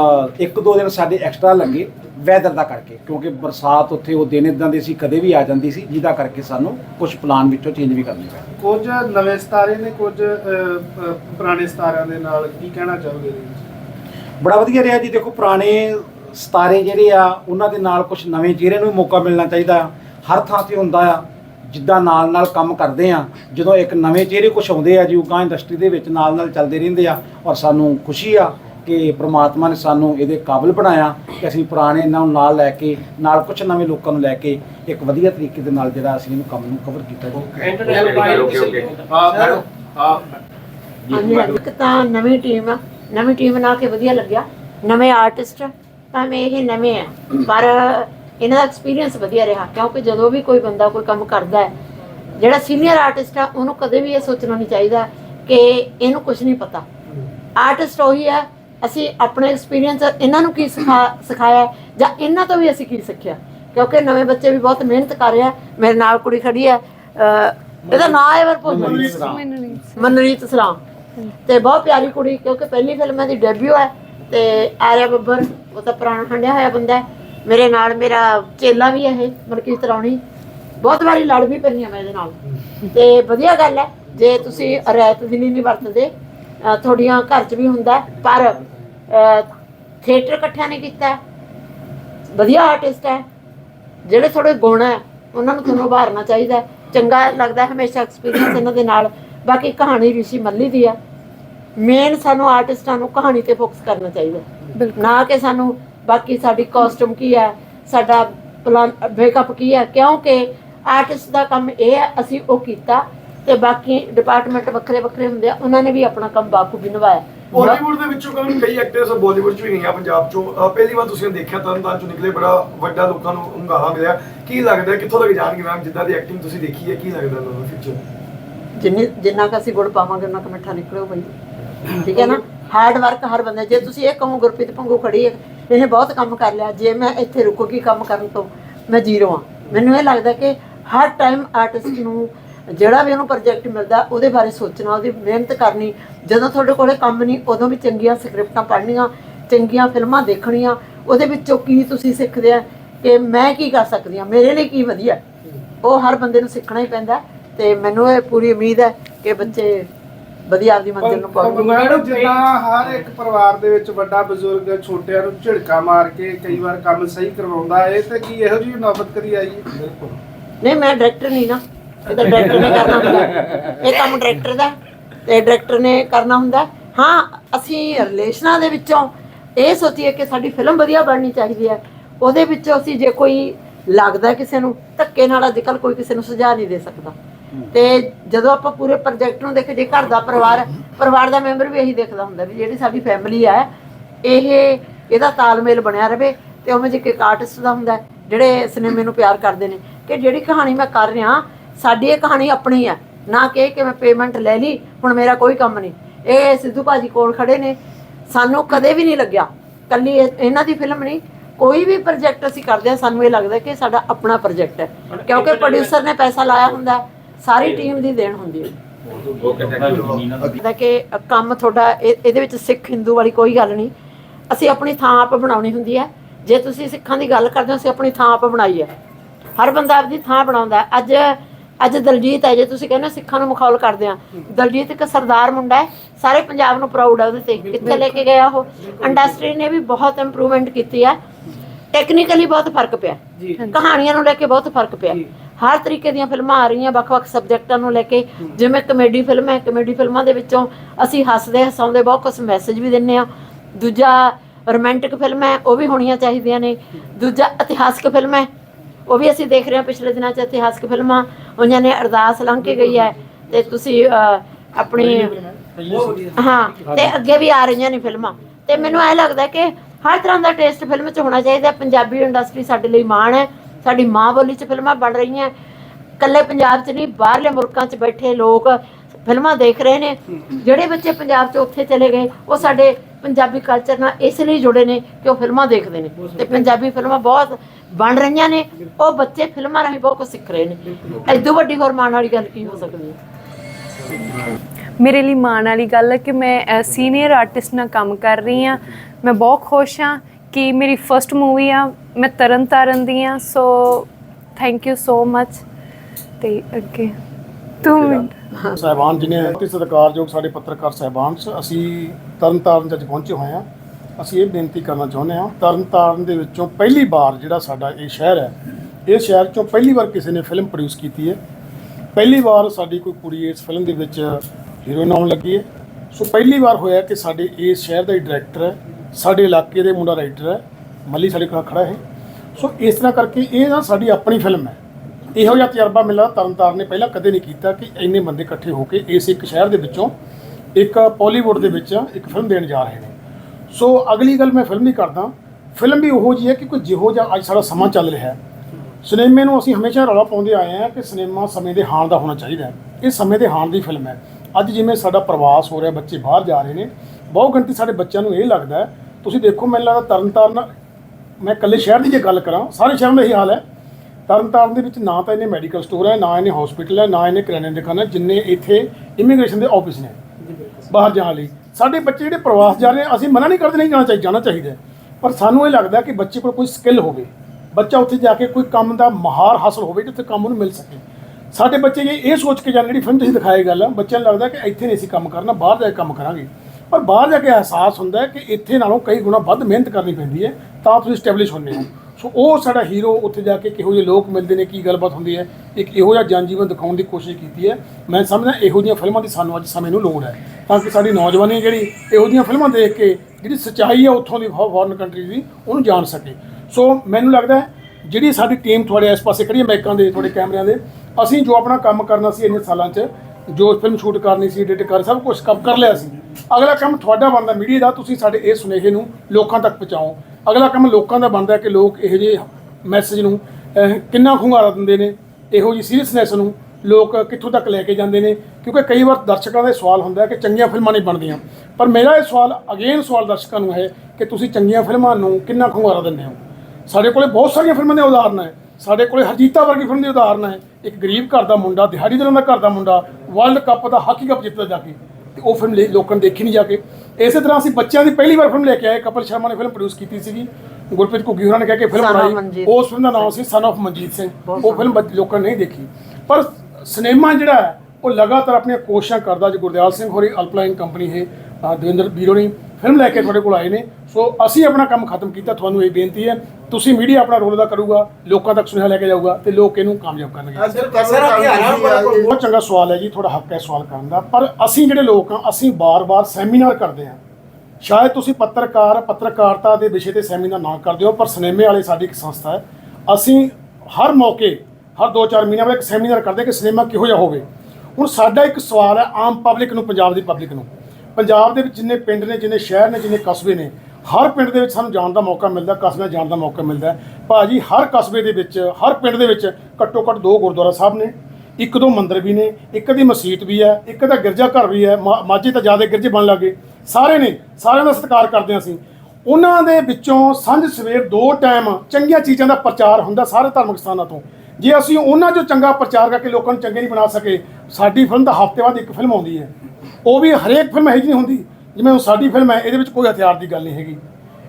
ਇੱਕ ਦੋ ਦਿਨ ਸਾਡੇ ਐਕਸਟਰਾ ਲੱਗੇ ਵੈਦਰ ਦਾ ਕਰਕੇ ਕਿਉਂਕਿ ਬਰਸਾਤ ਉੱਥੇ ਉਹ ਦਿਨ ਇਦਾਂ ਦੇ ਸੀ ਕਦੇ ਵੀ ਆ ਜਾਂਦੀ ਸੀ ਜਿਹਦਾ ਕਰਕੇ ਸਾਨੂੰ ਕੁਝ ਪਲਾਨ ਵਿੱਚੋਂ ਚੇਂਜ ਵੀ ਕਰਨੇ ਪਏ
ਕੁਝ ਨਵੇਂ ਸਿਤਾਰੇ ਨੇ ਕੁਝ ਪੁਰਾਣੇ ਸਿਤਾਰਿਆਂ ਦੇ ਨਾਲ ਕੀ ਕਹਿਣਾ ਚਾਹੋਗੇ ਵਿੱਚ
ਬੜਾ ਵਧੀਆ ਰਿਹਾ ਜੀ ਦੇਖੋ ਪੁਰਾਣੇ ਸਤਾਰੇ ਜਿਹੜੇ ਆ ਉਹਨਾਂ ਦੇ ਨਾਲ ਕੁਝ ਨਵੇਂ ਚਿਹਰੇ ਨੂੰ ਵੀ ਮੌਕਾ ਮਿਲਣਾ ਚਾਹੀਦਾ। ਹਰ ਥਾਂ ਤੇ ਹੁੰਦਾ ਆ ਜਿੱਦਾਂ ਨਾਲ ਨਾਲ ਕੰਮ ਕਰਦੇ ਆ ਜਦੋਂ ਇੱਕ ਨਵੇਂ ਚਿਹਰੇ ਕੁਝ ਆਉਂਦੇ ਆ ਜੀ ਉਹ ਗਾਂ ਇੰਡਸਟਰੀ ਦੇ ਵਿੱਚ ਨਾਲ ਨਾਲ ਚੱਲਦੇ ਰਹਿੰਦੇ ਆ ਔਰ ਸਾਨੂੰ ਖੁਸ਼ੀ ਆ ਕਿ ਪ੍ਰਮਾਤਮਾ ਨੇ ਸਾਨੂੰ ਇਹਦੇ ਕਾਬਿਲ ਬਣਾਇਆ ਕਿ ਅਸੀਂ ਪੁਰਾਣੇ ਇਹਨਾਂ ਨੂੰ ਨਾਲ ਲੈ ਕੇ ਨਾਲ ਕੁਝ ਨਵੇਂ ਲੋਕਾਂ ਨੂੰ ਲੈ ਕੇ ਇੱਕ ਵਧੀਆ ਤਰੀਕੇ ਦੇ ਨਾਲ ਜਿਹੜਾ ਅਸੀਂ ਇਹਨੂੰ ਕੰਮ ਨੂੰ ਕਵਰ ਕੀਤਾ ਜੀ।
ਐਂਟਰਟੇਨਮੈਂਟ ਬਾਈ
ਓਕੇ ਓਕੇ
ਹਾਂ ਮੈਡਮ। ਹਾਂ।
ਹਾਂਜੀ ਹਾਂਜੀ ਇੱਕ ਤਾਂ ਨਵੀਂ ਟੀਮ ਆ। ਨਵੀਂ ਟੀਮ ਨਾਲ ਕੇ ਵਧੀਆ ਲੱਗਿਆ। ਨਵੇਂ ਆਰਟਿਸਟ ਭਾਵੇਂ ਇਹ ਨਵੇਂ ਆ। ਪਰ ਇਹਨਾਂ ਦਾ ਐਕਸਪੀਰੀਅੰਸ ਵਧੀਆ ਰਿਹਾ। ਕਿਉਂਕਿ ਜਦੋਂ ਵੀ ਕੋਈ ਬੰਦਾ ਕੋਈ ਕੰਮ ਕਰਦਾ ਹੈ ਜਿਹੜਾ ਸੀਨੀਅਰ ਆਰਟਿਸਟ ਆ ਉਹਨੂੰ ਕਦੇ ਵੀ ਇਹ ਸੋਚਣਾ ਨਹੀਂ ਚਾਹੀਦਾ ਕਿ ਇਹਨੂੰ ਕੁਝ ਨਹੀਂ ਪਤਾ। ਆਰਟਿਸਟ ਉਹੀ ਹੈ ਅਸੀਂ ਆਪਣੇ ਐਕਸਪੀਰੀਅੰਸ ਇਹਨਾਂ ਨੂੰ ਕੀ ਸਿਖਾ ਸਿਖਾਇਆ ਜਾਂ ਇਹਨਾਂ ਤੋਂ ਵੀ ਅਸੀਂ ਕੀ ਸਿੱਖਿਆ? ਕਿਉਂਕਿ ਨਵੇਂ ਬੱਚੇ ਵੀ ਬਹੁਤ ਮਿਹਨਤ ਕਰ ਰਹੇ ਆ ਮੇਰੇ ਨਾਲ ਕੁੜੀ ਖੜੀ ਹੈ ਇਹਦਾ ਨਾਮ ਹੈ ਵਰਪੋ ਮਨਰੀਤ ਸਲਾਮ ਤੇ ਬਹੁਤ ਪਿਆਰੀ ਕੁੜੀ ਕਿਉਂਕਿ ਪਹਿਲੀ ਫਿਲਮ ਦੀ ਡੈਬਿਊ ਹੈ ਤੇ ਆਰਿਆ ਬੱਬਰ ਉਹ ਤਾਂ ਪੁਰਾਣਾ ਹੰਡਿਆ ਹੋਇਆ ਬੰਦਾ ਹੈ। ਮੇਰੇ ਨਾਲ ਮੇਰਾ ਚੇਲਾ ਵੀ ਹੈ ਇਹ ਮਲਕੀਤ ਰਾਉਣੀ। ਬਹੁਤ ਵਾਰੀ ਲੜ ਵੀ ਪੈਂਦੀ ਹਾਂ ਮੈਂ ਇਹਦੇ ਨਾਲ। ਤੇ ਵਧੀਆ ਗੱਲ ਹੈ ਜੇ ਤੁਸੀਂ ਰੈਤ ਦੀ ਨਹੀਂ ਵਰਤਦੇ ਤੁਹਾਡੀਆਂ ਘਰ 'ਚ ਵੀ ਹੁੰਦਾ ਪਰ ਥੀਏਟਰ ਇਕੱਠਿਆਂ ਨੇ ਕੀਤਾ। ਵਧੀਆ ਆਰਟਿਸਟ ਹੈ ਜਿਹੜੇ ਥੋੜੇ ਗੁਣ ਹੈ ਉਹਨਾਂ ਨੂੰ ਤੁਹਾਨੂੰ ਉਭਾਰਨਾ ਚਾਹੀਦਾ। ਚੰਗਾ ਲੱਗਦਾ ਹਮੇਸ਼ਾ ਐਕਸਪੀਰੀਅੰਸ ਇਹਨਾਂ ਦੇ ਨਾਲ ਬਾਕੀ ਕਹਾਣੀ ਰਿਸ਼ੀ ਮੱਲੀ ਦੀ ਆ ਮੇਨ ਸਾਨੂੰ ਆਰਟਿਸਟਾਂ ਨੂੰ ਕਹਾਣੀ ਤੇ ਫੋਕਸ ਕਰਨਾ ਚਾਹੀਦਾ। ਨਾ ਕਿ ਸਾਨੂੰ ਬਾਕੀ ਸਾਡੀ ਕਾਸਟਿਊਮ ਕੀ ਹੈ ਸਾਡਾ ਪਲਾਨ ਮੇਕਅਪ ਕੀ ਹੈ ਕਿਉਂਕਿ ਆਰਟਿਸਟ ਦਾ ਕੰਮ ਇਹ ਹੈ ਅਸੀਂ ਉਹ ਕੀਤਾ ਤੇ ਬਾਕੀ ਡਿਪਾਰਟਮੈਂਟ ਵੱਖਰੇ ਵੱਖਰੇ ਹੁੰਦੇ ਆ ਉਹਨਾਂ ਨੇ ਵੀ ਆਪਣਾ ਕੰਮ ਬਾਖੂਬੀ ਨਿਭਾਇਆ
ਬਾਲੀਵੁੱਡ ਦੇ ਵਿੱਚੋਂ ਕਈ ਕਈ ਐਕਟਰਸ ਬਾਲੀਵੁੱਡ ਚ ਵੀ ਗਈਆਂ ਪੰਜਾਬ ਚੋਂ। ਅਹ ਪਹਿਲੀ ਵਾਰ ਤੁਸੀਂ ਦੇਖਿਆ ਤਰਨਤਾਰਨ ਚੋਂ ਨਿਕਲੇ ਬੜਾ ਵੱਡਾ ਲੋਕਾਂ ਨੂੰ ਹੁੰਗਾਰਾ ਮਿਲਿਆ। ਕੀ ਲੱਗਦਾ ਹੈ, ਕਿੱਥੋਂ ਤੱਕ ਜਾਣਗੇ ਮੈਮ ਜਿੱਦਾਂ ਦੀ ਐਕਟਿੰਗ ਤੁਸੀਂ ਦੇਖੀ ਹੈ ਕੀ ਲੱਗਦਾ ਤੁਹਾਨੂੰ ਫਿਊਚਰ
ਜਿੰਨੀ ਜਿੰਨਾ ਕੁ ਅਸੀਂ ਗੁੜ ਪਾਵਾਂਗੇ ਉਹਨਾਂ ਕੁ ਮਿੱਠਾ ਨਿਕਲੋ ਬਈ। ਠੀਕ ਹੈ ਨਾ? ਹਾਰਡ ਵਰਕ ਹਰ ਬੰਦੇ ਜੇ ਤੁਸੀਂ ਇਹ ਕਹੋ ਗੁਰਪ੍ਰੀਤ ਭੰਗੂ ਖੜੀ ਹੈ ਇਹਨੇ ਬਹੁਤ ਕੰਮ ਕਰ ਲਿਆ। ਜੇ ਮੈਂ ਇੱਥੇ ਰੁਕੂਗੀ ਕੰਮ ਕਰਨ ਤੋਂ ਮੈਂ ਜ਼ੀਰੋ ਆ ਮੈਨੂੰ ਇਹ ਲੱਗਦਾ ਕਿ ਹਰ ਟਾਈਮ ਆਰਟਿਸਟ ਨੂੰ ਜਿਹੜਾ ਵੀ ਉਹਨੂੰ ਪ੍ਰੋਜੈਕਟ ਮਿਲਦਾ ਉਹਦੇ ਬਾਰੇ ਸੋਚਣਾ ਉਹਦੀ ਮਿਹਨਤ ਕਰਨੀ ਜਦੋਂ ਤੁਹਾਡੇ ਕੋਲੇ ਕੰਮ ਨਹੀਂ ਉਦੋਂ ਵੀ ਚੰਗੀਆਂ ਸਕ੍ਰਿਪਟਾਂ ਪੜ੍ਹਨੀਆਂ ਚੰਗੀਆਂ ਫਿਲਮਾਂ ਦੇਖਣੀਆਂ ਉਹਦੇ ਵਿੱਚੋਂ ਕੀ ਤੁਸੀਂ ਸਿੱਖਦੇ ਆ ਕਿ ਮੈਂ ਕੀ ਕਰ ਸਕਦੀ ਆ ਮੇਰੇ ਲਈ ਕੀ ਵਧੀਆ। ਉਹ ਹਰ ਬੰਦੇ ਨੂੰ ਸਿੱਖਣਾ ਹੀ ਪੈਂਦਾ ਤੇ ਮੈਨੂੰ ਇਹ ਪੂਰੀ ਉਮੀਦ ਹੈ ਕਿ ਬੱਚੇ ਵਧੀਆ ਆਪਦੀ ਮੰਜ਼ਿਲ ਨੂੰ ਪਹੁੰਚਣਗੇ
ਮੈਡਮ ਜਿੱਦਾਂ ਹਰ ਇੱਕ ਪਰਿਵਾਰ ਦੇ ਵਿੱਚ ਵੱਡਾ ਬਜ਼ੁਰਗ ਛੋਟਿਆਂ ਨੂੰ ਝਿੜਕਾ ਮਾਰ ਕੇ ਕਈ ਵਾਰ ਕੰਮ ਸਹੀ ਕਰਵਾਉਂਦਾ ਹੈ ਤੇ ਕੀ ਇਹੋ ਜਿਹੀ ਨੌਬਤ ਕਦੀ ਆਈ ਬਿਲਕੁਲ
ਨਹੀਂ ਮੈਂ ਡਾਇਰੈਕਟਰ ਨਹੀਂ ਨਾ। ਇਹ ਤਾਂ ਡਾਇਰੈਕਟਰ ਨੇ ਕਰਨਾ ਹੁੰਦਾ। ਇਹ ਕੰਮ ਡਾਇਰੈਕਟਰ ਦਾ। ਤੇ ਡਾਇਰੈਕਟਰ ਨੇ ਕਰਨਾ ਹੁੰਦਾ। ਹਾਂ, ਅਸੀਂ ਰਿਲੇਸ਼ਨਾਂ ਦੇ ਵਿੱਚੋਂ ਇਹ ਸੋਚੀਏ ਕਿ ਸਾਡੀ ਫਿਲਮ ਵਧੀਆ ਬਣਨੀ ਚਾਹੀਦੀ ਹੈ। ਉਹਦੇ ਵਿੱਚੋਂ ਅਸੀਂ ਜੇ ਕੋਈ ਲੱਗਦਾ ਕਿਸੇ ਨੂੰ, ਧੱਕੇ ਨਾਲ ਅੱਜ ਕੱਲ ਕੋਈ ਕਿਸੇ ਨੂੰ ਸੁਝਾਅ ਨਹੀਂ ਦੇ ਸਕਦਾ। ਤੇ ਜਦੋਂ ਆਪਾਂ ਪੂਰੇ ਪ੍ਰੋਜੈਕਟ ਨੂੰ ਦੇਖੇ ਜੇ ਘਰ ਦਾ ਪਰਿਵਾਰ ਪਰਿਵਾਰ ਦਾ ਮੈਂਬਰ ਵੀ ਇਹੀ ਦੇਖਦਾ ਹੁੰਦਾ ਵੀ ਜਿਹੜੀ ਸਾਡੀ ਫੈਮਿਲੀ ਹੈ, ਇਹ, ਇਹਦਾ ਤਾਲਮੇਲ ਬਣਿਆ ਰਵੇ ਤੇ ਉਵੇਂ ਜੇ ਇੱਕ ਆਰਟਿਸਟ ਦਾ ਹੁੰਦਾ, ਜਿਹੜੇ ਸਿਨੇਮੇ ਨੂੰ ਪਿਆਰ ਕਰਦੇ ਨੇ, ਕਿ ਜਿਹੜੀ ਕਹਾਣੀ ਮੈਂ ਕਰ ਰਿਹਾ ਸਾਡੀ ਇਹ ਕਹਾਣੀ ਆਪਣੀ ਹੈ। ਨਾ ਕਿ ਕਿ ਮੈਂ ਪੇਮੈਂਟ ਲੈ ਲਈ ਹੁਣ ਮੇਰਾ ਕੋਈ ਕੰਮ ਨਹੀਂ। ਇਹ ਸਿੱਧੂ ਭਾਜੀ ਕੋਲ ਖੜੇ ਨੇ। ਸਾਨੂੰ ਕਦੇ ਵੀ ਨਹੀਂ ਲੱਗਿਆ। ਕੱਲੀ ਇਹ- ਇਹਨਾਂ ਦੀ ਫਿਲਮ ਨਹੀਂ। ਕੋਈ ਵੀ ਪ੍ਰੋਜੈਕਟ ਅਸੀਂ ਕਰਦੇ ਹਾਂ ਸਾਨੂੰ ਇਹ ਲੱਗਦਾ ਕਿ ਸਾਡਾ ਆਪਣਾ ਪ੍ਰੋਜੈਕਟ ਹੈ। ਕਿਉਂਕਿ ਪ੍ਰੋਡਿਊਸਰ ਨੇ ਪੈਸਾ ਲਾਇਆ ਹੁੰਦਾ ਸਾਰੀ ਟੀਮ ਦੀ ਦੇਣ ਹੁੰਦੀ ਹੈ। ਦਾ ਕਿ ਕੰਮ ਤੁਹਾਡਾ ਇਹ- ਇਹਦੇ ਵਿੱਚ ਸਿੱਖ ਹਿੰਦੂ ਵਾਲੀ ਕੋਈ ਗੱਲ ਨਹੀਂ। ਅਸੀਂ ਆਪਣੀ ਥਾਂ ਆਪ ਬਣਾਉਣੀ ਹੁੰਦੀ ਹੈ। ਜੇ ਤੁਸੀਂ ਸਿੱਖਾਂ ਦੀ ਗੱਲ ਕਰਦੇ ਹੋ ਅਸੀਂ ਆਪਣੀ ਥਾਂ ਆਪ ਬਣਾਈ ਹੈ। ਹਰ ਬੰਦਾ ਆਪਦੀ ਥਾਂ ਬਣਾਉਂਦਾ ਹੈ। ਅੱਜ ਅੱਜ ਦਲਜੀਤ ਹੈ ਜੇ ਤੁਸੀਂ ਕਹਿੰਦੇ ਸਿੱਖਾਂ ਨੂੰ ਮਖੌਲ ਕਰਦੇ ਆ। ਦਲਜੀਤ ਇੱਕ ਸਰਦਾਰ ਮੁੰਡਾ ਹੈ ਸਾਰੇ ਪੰਜਾਬ ਨੂੰ ਪ੍ਰਾਊਡ ਹੈ ਉਹਦੇ ਤੇ। ਕਿੱਥੇ ਲੈ ਕੇ ਗਿਆ ਉਹ? ਇੰਡਸਟਰੀ ਨੇ ਵੀ ਬਹੁਤ ਇੰਪਰੂਵਮੈਂਟ ਕੀਤੀ ਹੈ ਟੈਕਨੀਕਲੀ ਬਹੁਤ ਫ਼ਰਕ ਪਿਆ। ਕਹਾਣੀਆਂ ਨੂੰ ਲੈ ਕੇ ਬਹੁਤ ਫ਼ਰਕ ਪਿਆ। ਹਰ ਤਰੀਕੇ ਦੀਆਂ ਫਿਲਮਾਂ ਆ ਰਹੀਆਂ ਵੱਖ-ਵੱਖ ਸਬਜੈਕਟਾਂ ਨੂੰ ਲੈ ਕੇ। ਜਿਵੇਂ ਕਮੇਡੀ ਫਿਲਮ ਹੈ ਕਮੇਡੀ ਫਿਲਮਾਂ ਦੇ ਵਿੱਚੋਂ ਅਸੀਂ ਹੱਸਦੇ ਹਸਾਉਂਦੇ ਬਹੁਤ ਕੁਝ ਮੈਸੇਜ ਵੀ ਦਿੰਨੇ ਆ। ਦੂਜਾ ਰੋਮਾਂਟਿਕ ਫਿਲਮ ਹੈ ਉਹ ਵੀ ਹੋਣੀਆਂ ਚਾਹੀਦੀਆਂ ਨੇ। ਦੂਜਾ ਇਤਿਹਾਸਕ ਫਿਲਮ ਹੈ ਉਹ ਵੀ ਅਸੀਂ ਦੇਖ ਰਹੇ ਹਾਂ ਪਿਛਲੇ ਦਿਨਾਂ 'ਚ ਇਤਿਹਾਸਕ ਫਿਲਮਾਂ ਉਹਨਾਂ ਨੇ ਅਰਦਾਸ ਲੰਘ ਕੇ ਗਈ ਹੈ ਤੇ ਤੁਸੀਂ ਆਪਣੀ ਹਾਂ ਤੇ ਅੱਗੇ ਵੀ ਆ ਰਹੀਆਂ ਨੇ ਫਿਲਮਾਂ। ਤੇ ਮੈਨੂੰ ਐ ਲੱਗਦਾ ਕਿ ਹਰ ਤਰ੍ਹਾਂ ਦਾ ਟੇਸਟ ਫਿਲਮ 'ਚ ਹੋਣਾ ਚਾਹੀਦਾ ਪੰਜਾਬੀ ਇੰਡਸਟਰੀ ਸਾਡੇ ਲਈ ਮਾਣ ਹੈ। ਸਾਡੀ ਮਾਂ ਬੋਲੀ 'ਚ ਫਿਲਮਾਂ ਬਣ ਰਹੀਆਂ ਕੱਲੇ ਪੰਜਾਬ 'ਚ ਨਹੀਂ ਬਾਹਰਲੇ ਮੁਲਕਾਂ 'ਚ ਬੈਠੇ ਲੋਕ ਫਿਲਮਾਂ ਦੇਖ ਰਹੇ ਨੇ। ਜਿਹੜੇ ਬੱਚੇ ਪੰਜਾਬ 'ਚ ਉੱਥੇ ਚਲੇ ਗਏ ਉਹ ਸਾਡੇ ਪੰਜਾਬੀ ਕਲਚਰ ਨਾਲ ਇਸ ਲਈ ਜੁੜੇ ਨੇ ਕਿ ਉਹ ਫਿਲਮਾਂ ਦੇਖਦੇ ਨੇ। ਤੇ ਪੰਜਾਬੀ ਫਿਲਮਾਂ ਬਹੁਤ ਬਣ ਰਹੀਆਂ ਨੇ। ਉਹ ਬੱਚੇ ਫਿਲਮਾਂ ਰਾਹੀਂ ਬਹੁਤ ਕੁਝ ਸਿੱਖ ਰਹੇ ਨੇ। ਐਦੋਂ ਵੱਡੀ ਹੋਰ ਮਾਣ ਵਾਲੀ ਗੱਲ ਕੀ ਹੋ ਸਕਦੀ ਹੈ?
ਮੇਰੇ ਲਈ ਮਾਣ ਵਾਲੀ ਗੱਲ ਹੈ ਕਿ ਮੈਂ ਸੀਨੀਅਰ ਆਰਟਿਸਟ ਨਾਲ ਕੰਮ ਕਰ ਰਹੀ ਹਾਂ। ਮੈਂ ਬਹੁਤ ਖੁਸ਼ ਹਾਂ ਕਿ ਮੇਰੀ ਫਰਸਟ ਮੂਵੀ ਆ। ਮੈਂ ਤਰਨ ਤਾਰਨ ਦੀ ਆ so thank you so much ਤੇ ਅੱਗੇ? ਤੂੰ
ਸਹਿਬਾਨ ਜਿਨੇ ਤੇ ਸਤਿਕਾਰਯੋਗ ਸਾਡੇ ਪੱਤਰਕਾਰ ਸਹਿਬਾਨ ਅਸੀਂ ਤਰਨਤਾਰਨ ਅੱਜ ਪਹੁੰਚੇ ਹੋਏ ਹਾਂ। ਅਸੀਂ ਇਹ ਬੇਨਤੀ ਕਰਨਾ ਚਾਹੁੰਦੇ ਹਾਂ ਤਰਨਤਾਰਨ ਦੇ ਵਿੱਚੋਂ ਪਹਿਲੀ ਵਾਰ ਜਿਹੜਾ ਸਾਡਾ ਇਹ ਸ਼ਹਿਰ ਹੈ ਇਹ ਸ਼ਹਿਰ 'ਚੋਂ ਪਹਿਲੀ ਵਾਰ ਕਿਸੇ ਨੇ ਫਿਲਮ ਪ੍ਰੋਡਿਊਸ ਕੀਤੀ ਹੈ। ਪਹਿਲੀ ਵਾਰ ਸਾਡੀ ਕੋਈ ਕੁੜੀ ਇਸ ਫਿਲਮ ਦੇ ਵਿੱਚ ਹੀਰੋਇਨ ਆਉਣ ਲੱਗੀ ਹੈ। ਸੋ ਪਹਿਲੀ ਵਾਰ ਹੋਇਆ ਕਿ ਸਾਡੇ ਇਸ ਸ਼ਹਿਰ ਦਾ ਹੀ ਡਾਇਰੈਕਟਰ ਹੈ ਸਾਡੇ ਇਲਾਕੇ ਦੇ ਮੁੰਡਾ ਰਾਈਟਰ ਹੈ ਮੱਲੀ ਸਾਡੇ ਕੋਲ ਖੜਾ ਹੈ। ਸੋ ਇਸ ਤਰ੍ਹਾਂ ਕਰਕੇ ਇਹ ਨਾ ਸਾਡੀ ਆਪਣੀ ਫਿਲਮ ਹੈ। ਇਹੋ ਜਿਹਾ ਤਜਰਬਾ ਮਿਲਾ ਤਰਨਤਾਰਨ ਨੇ ਪਹਿਲਾਂ ਕਦੇ ਨਹੀਂ ਕੀਤਾ ਕਿ ਇੰਨੇ ਬੰਦੇ ਇਕੱਠੇ ਹੋ ਕੇ ਇਸ ਇੱਕ ਸ਼ਹਿਰ ਦੇ ਵਿੱਚੋਂ ਇੱਕ ਪੋਲੀਵੁੱਡ ਦੇ ਵਿੱਚ ਇੱਕ ਫਿਲਮ ਦੇਣ ਜਾ ਰਹੇ ਨੇ। ਸੋ ਅਗਲੀ ਗੱਲ ਮੈਂ ਫਿਲਮ ਦੀ ਕਰਦਾ ਫਿਲਮ ਵੀ ਉਹੋ ਜਿਹੀ ਹੈ ਕਿ ਕੋਈ ਜਿਹੋ ਜਿਹਾ ਅੱਜ ਸਾਡਾ ਸਮਾਂ ਚੱਲ ਰਿਹਾ ਹੈ। ਸਿਨੇਮੇ ਨੂੰ ਅਸੀਂ ਹਮੇਸ਼ਾ ਰੌਲਾ ਪਾਉਂਦੇ ਆਏ ਹਾਂ ਕਿ ਸਿਨੇਮਾ ਸਮੇਂ ਦੇ ਹਾਣ ਦਾ ਹੋਣਾ ਚਾਹੀਦਾ ਹੈ। ਇਹ ਸਮੇਂ ਦੇ ਹਾਣ ਦੀ ਫਿਲਮ ਹੈ। ਅੱਜ ਜਿਵੇਂ ਸਾਡਾ ਪ੍ਰਵਾਸ ਹੋ ਰਿਹਾ, ਬੱਚੇ ਬਾਹਰ ਜਾ ਰਹੇ ਨੇ, ਬਹੁਤ ਗਿਣਤੀ ਸਾਡੇ ਬੱਚਿਆਂ ਨੂੰ ਇਹ ਲੱਗਦਾ ਤੁਸੀਂ ਦੇਖੋ, ਮੈਨੂੰ ਲੱਗਦਾ ਤਰਨਤਾਰਨ, ਮੈਂ ਇਕੱਲੇ ਸ਼ਹਿਰ ਦੀ ਜੇ ਗੱਲ ਕਰਾਂ, ਸਾਰੇ ਸ਼ਹਿਰ ਦਾ ਇਹੀ ਹਾਲ ਹੈ। ਤਰਨਤਾਰਨ ਦੇ ਵਿੱਚ ਨਾ ਤਾਂ ਇਹਨੇ ਮੈਡੀਕਲ ਸਟੋਰ ਹੈ ਨਾ ਇਹਨੇ ਹਸਪੀਟਲ ਹੈ ਨਾ ਇਹਨੇ ਕਰਿਆਨੇ ਦੀ ਦੁਕਾਨ ਹੈ ਜਿੰਨੇ ਇੱਥੇ ਇਮੀਗ੍ਰੇਸ਼ਨ ਦੇ ਆਫਿਸ ਨੇ ਬਾਹਰ ਜਾਣ ਲਈ। ਸਾਡੇ ਬੱਚੇ ਜਿਹੜੇ ਪ੍ਰਵਾਸ ਜਾ ਰਹੇ ਨੇ ਅਸੀਂ ਮਨਾ ਨਹੀਂ ਕਰਦੇ ਨਹੀਂ ਜਾਣਾ ਚਾਹੀਦਾ ਜਾਣਾ ਚਾਹੀਦਾ ਹੈ। ਪਰ ਸਾਨੂੰ ਇਹ ਲੱਗਦਾ ਕਿ ਬੱਚੇ ਕੋਲ ਕੋਈ ਸਕਿੱਲ ਹੋਵੇ ਬੱਚਾ ਉੱਥੇ ਜਾ ਕੇ ਕੋਈ ਕੰਮ ਦਾ ਮਹਾਰ ਹਾਸਲ ਹੋਵੇ ਜਿੱਥੇ ਕੰਮ ਉਹਨੂੰ ਮਿਲ ਸਕੇ। ਸਾਡੇ ਬੱਚੇ ਜੇ ਇਹ ਸੋਚ ਕੇ ਜਾਣ ਜਿਹੜੀ ਫਿਲਮ ਤੁਸੀਂ ਦਿਖਾਏ ਗੱਲ ਆ, ਬੱਚਿਆਂ ਨੂੰ ਲੱਗਦਾ ਕਿ ਇੱਥੇ ਨਹੀਂ ਅਸੀਂ ਕੰਮ ਕਰਨਾ ਬਾਹਰ ਜਾ ਕੇ ਕੰਮ ਕਰਾਂਗੇ। ਪਰ ਬਾਹਰ ਜਾ ਕੇ ਅਹਿਸਾਸ ਹੁੰਦਾ ਹੈ ਕਿ ਇੱਥੇ ਨਾਲੋਂ ਕਈ ਗੁਣਾ ਵੱਧ ਮਿਹਨਤ ਕਰਨੀ ਪੈਂਦੀ ਹੈ ਤਾਂ ਤੁਸੀਂ ਸਟੈਬਲਿਸ਼ ਹੁੰਦੇ ਹੋ। ਸੋ ਉਹ ਸਾਡਾ ਹੀਰੋ ਉੱਥੇ ਜਾ ਕੇ ਕਿਹੋ ਜਿਹੇ ਲੋਕ ਮਿਲਦੇ ਨੇ, ਕੀ ਗੱਲਬਾਤ ਹੁੰਦੀ ਹੈ, ਇੱਕ ਇਹੋ ਜਿਹਾ ਜਨ ਜੀਵਨ ਦਿਖਾਉਣ ਦੀ ਕੋਸ਼ਿਸ਼ ਕੀਤੀ ਹੈ। ਮੈਂ ਸਮਝਦਾ ਇਹੋ ਜਿਹੀਆਂ ਫਿਲਮਾਂ ਦੀ ਸਾਨੂੰ ਅੱਜ ਸਮੇਂ ਨੂੰ ਲੋੜ ਹੈ। ਤਾਂ ਕਿ ਸਾਡੀ ਨੌਜਵਾਨੀ ਜਿਹੜੀ ਇਹੋ ਜਿਹੀਆਂ ਫਿਲਮਾਂ ਦੇਖ ਕੇ ਜਿਹੜੀ ਸੱਚਾਈ ਹੈ ਉੱਥੋਂ ਦੀ ਫੋਰਨ ਕੰਟਰੀ ਦੀ, ਉਹਨੂੰ ਜਾਣ ਸਕੇ। ਸੋ ਮੈਨੂੰ ਲੱਗਦਾ ਜਿਹੜੀ ਸਾਡੀ ਟੀਮ ਤੁਹਾਡੇ ਇਸ ਪਾਸੇ ਖੜੀ ਹੈ, ਮਾਈਕਾਂ ਦੇ, ਤੁਹਾਡੇ ਕੈਮਰਿਆਂ ਦੇ, ਅਸੀਂ ਜੋ ਆਪਣਾ ਕੰਮ ਕਰਨਾ ਸੀ ਇੰਨੇ ਸਾਲਾਂ 'ਚ, ਜੋ ਫਿਲਮ ਸ਼ੂਟ ਕਰਨੀ ਸੀ ਐਡਿਟ ਕਰ, ਸਭ ਕੁਝ ਕੰਮ ਕਰ ਲਿਆ ਸੀ। ਅਗਲਾ ਕੰਮ ਤੁਹਾਡਾ ਬਣਦਾ ਮੀਡੀਆ ਦਾ, ਤੁਸੀਂ ਸਾਡੇ ਇਹ ਸੁਨੇਹੇ ਨੂੰ ਲੋਕਾਂ ਤੱਕ ਪਹੁੰਚਾਓ। ਅਗਲਾ ਕੰਮ ਲੋਕਾਂ ਦਾ ਬਣਦਾ ਕਿ ਲੋਕ ਇਹੋ ਜਿਹੇ ਮੈਸੇਜ ਨੂੰ ਕਿੰਨਾ ਖੁੰਗਾਰਾ ਦਿੰਦੇ ਨੇ, ਇਹੋ ਜਿਹੀ ਸੀਰੀਅਸਨੈਸ ਨੂੰ ਲੋਕ ਕਿੱਥੋਂ ਤੱਕ ਲੈ ਕੇ ਜਾਂਦੇ ਨੇ, ਕਿਉਂਕਿ ਕਈ ਵਾਰ ਦਰਸ਼ਕਾਂ ਦਾ ਇਹ ਸਵਾਲ ਹੁੰਦਾ ਕਿ ਚੰਗੀਆਂ ਫਿਲਮਾਂ ਨਹੀਂ ਬਣਦੀਆਂ। ਪਰ ਮੇਰਾ ਇਹ ਸਵਾਲ ਅਗੇਨ ਸਵਾਲ ਦਰਸ਼ਕਾਂ ਨੂੰ ਹੈ ਕਿ ਤੁਸੀਂ ਚੰਗੀਆਂ ਫਿਲਮਾਂ ਨੂੰ ਕਿੰਨਾ ਖੁੰਗਾਰਾ ਦਿੰਦੇ ਹੋ? ਸਾਡੇ ਕੋਲੇ ਬਹੁਤ ਸਾਰੀਆਂ ਫਿਲਮਾਂ ਦੇ ਉਦਾਹਰਨ ਹੈ। ਸਾਡੇ ਕੋਲੇ ਹਰਜੀਤਾ ਵਰਗੀ ਫਿਲਮ ਦੀ ਉਦਾਹਰਨ ਹੈ। ਇੱਕ ਗਰੀਬ ਘਰ ਦਾ ਮੁੰਡਾ ਦਿਹਾੜੀਦਾਰਾਂ ਦਾ ਘਰ ਦਾ ਮੁੰਡਾ ਵਰਲਡ ਕੱਪ ਦਾ ਹਾਕੀ ਕੱਪ ਜਿੱਤਦਾ ਜਾ ਕੇ। ਤੇ ਉਹ ਫਿਲਮ ਲੋਕਾਂ ਨੇ ਦੇਖੀ ਨਹੀਂ ਜਾ ਕੇ। ਇਸੇ ਤਰ੍ਹਾਂ ਅਸੀਂ ਬੱਚਿਆਂ ਦੀ ਪਹਿਲੀ ਵਾਰ ਫਿਲਮ ਲੈ ਕੇ ਆਏ ਕਪਲ ਸ਼ਰਮਾ ਨੇ ਫਿਲਮ ਪ੍ਰੋਡਿਊਸ ਕੀਤੀ ਸੀਗੀ। ਗੁਰਪ੍ਰੀਤ ਘੁੱਗੀ ਹੋਰਾਂ ਨੇ ਕਹਿ ਕੇ ਫਿਲਮ ਬਣਾਈ। ਉਸ ਫਿਲਮ ਦਾ ਨਾਮ ਸੀ ਸਨ of ਮਨਜੀਤ ਸਿੰਘ ਉਹ ਫਿਲਮ ਲੋਕਾਂ ਨੇ ਨਹੀਂ ਦੇਖੀ। ਪਰ ਸਿਨੇਮਾ ਜਿਹੜਾ ਉਹ ਲਗਾਤਾਰ ਆਪਣੀਆਂ ਕੋਸ਼ਿਸ਼ਾਂ ਕਰਦਾ। ਜੀ ਗੁਰਦਿਆਲ ਸਿੰਘ ਹੋਰੀ ਅਲਪਲਾਈਨ ਕੰਪਨੀ ਹੈ ਦਵਿੰਦਰ ਬੀਰੋਣੀ ਫਿਲਮ ਲੈ ਕੇ ਤੁਹਾਡੇ ਕੋਲ ਆਏ ਨੇ। ਸੋ ਅਸੀਂ ਆਪਣਾ ਕੰਮ ਖਤਮ ਕੀਤਾ ਤੁਹਾਨੂੰ ਇਹ ਬੇਨਤੀ ਹੈ। ਤੁਸੀਂ ਮੀਡੀਆ ਆਪਣਾ ਰੋਲ ਅਦਾ ਕਰੂਗਾ ਲੋਕਾਂ ਤੱਕ ਸੁਨੇਹਾ ਲੈ ਕੇ ਜਾਊਗਾ ਤੇ ਲੋਕ ਇਹਨੂੰ ਕਾਮਯਾਬ ਕਰਨਗੇ। ਬਹੁਤ ਚੰਗਾ ਸਵਾਲ ਹੈ ਜੀ ਤੁਹਾਡਾ ਹੱਕ ਹੈ ਸਵਾਲ ਕਰਨ ਦਾ। ਪਰ ਅਸੀਂ ਜਿਹੜੇ ਲੋਕ ਆ ਅਸੀਂ ਬਾਰ-ਬਾਰ ਸੈਮੀਨਾਰ ਕਰਦੇ ਹਾਂ। ਸ਼ਾਇਦ ਤੁਸੀਂ ਪੱਤਰਕਾਰ ਪੱਤਰਕਾਰਤਾ ਦੇ ਵਿਸ਼ੇ ਤੇ ਸੈਮੀਨਾਰ ਨਾ ਕਰਦੇ ਹੋ ਪਰ ਸਿਨੇਮੇ ਵਾਲੇ ਸਾਡੀ ਇੱਕ ਸੰਸਥਾ ਹੈ। ਅਸੀਂ ਹਰ ਮੌਕੇ ਹਰ 2-4 ਮਹੀਨਿਆਂ ਬਾਅਦ ਇੱਕ ਸੈਮੀਨਾਰ ਕਰਦੇ ਕਿ ਸਿਨੇਮਾ ਕਿਹੋ ਜਿਹਾ ਹੋਵੇ। ਹੁਣ ਸਾਡਾ ਇੱਕ ਸਵਾਲ ਹੈ ਆਮ ਪਬਲਿਕ ਨੂੰ ਪੰਜਾਬ ਦੀ ਪਬਲਿਕ ਨੂੰ। ਪੰਜਾਬ ਦੇ ਵਿੱਚ ਜਿੰਨੇ ਪਿੰਡ ਨੇ, ਜਿੰਨੇ ਸ਼ਹਿਰ ਨੇ, ਜਿੰਨੇ ਕਸਬੇ ਨੇ, ਹਰ ਪਿੰਡ ਦੇ ਵਿੱਚ ਸਾਨੂੰ ਜਾਣ ਦਾ ਮੌਕਾ ਮਿਲਦਾ, ਕਸਬਿਆਂ ਜਾਣ ਦਾ ਮੌਕਾ ਮਿਲਦਾ ਭਾਜੀ, ਹਰ ਕਸਬੇ ਦੇ ਵਿੱਚ, ਹਰ ਪਿੰਡ ਦੇ ਵਿੱਚ ਘੱਟੋ ਘੱਟ ਦੋ ਗੁਰਦੁਆਰਾ ਸਾਹਿਬ ਨੇ, ਇੱਕ ਦੋ ਮੰਦਿਰ ਵੀ ਨੇ, ਇੱਕ ਦੀ ਮਸਜਿਦ ਵੀ ਹੈ, ਇੱਕ ਦਾ ਗਿਰਜਾ ਘਰ ਵੀ ਹੈ, ਮਾ- ਮਾਝੇ ਤਾਂ ਜ਼ਿਆਦਾ ਗਿਰਜੇ ਬਣ ਲੱਗੇ। ਸਾਰੇ ਨੇ, ਸਾਰਿਆਂ ਦਾ ਸਤਿਕਾਰ ਕਰਦੇ ਹਾਂ ਅਸੀਂ। ਉਹਨਾਂ ਦੇ ਵਿੱਚੋਂ ਸਾਂਝ ਸਵੇਰ ਦੋ ਟਾਈਮ ਚੰਗੀਆਂ ਚੀਜ਼ਾਂ ਦਾ ਪ੍ਰਚਾਰ ਹੁੰਦਾ ਸਾਰੇ ਧਾਰਮਿਕ ਸਥਾਨਾਂ ਤੋਂ। ਜੇ ਅਸੀਂ ਉਹਨਾਂ 'ਚੋਂ ਚੰਗਾ ਪ੍ਰਚਾਰ ਕਰਕੇ ਲੋਕਾਂ ਨੂੰ ਚੰਗੇ ਨਹੀਂ ਬਣਾ ਸਕੇ, ਸਾਡੀ ਫਿਲਮ ਦਾ ਹਫ਼ਤੇ ਬਾਅਦ ਇੱਕ ਫਿਲਮ ਆਉਂਦੀ ਹੈ। ਉਹ ਵੀ ਹਰੇਕ ਫਿਲਮ ਇਹੋ ਜਿਹੀ ਨਹੀਂ ਹੁੰਦੀ ਜਿਵੇਂ ਹੁਣ ਸਾਡੀ ਫਿਲਮ ਹੈ ਇਹਦੇ ਵਿੱਚ ਕੋਈ ਹਥਿਆਰ ਦੀ ਗੱਲ ਨਹੀਂ ਹੈਗੀ।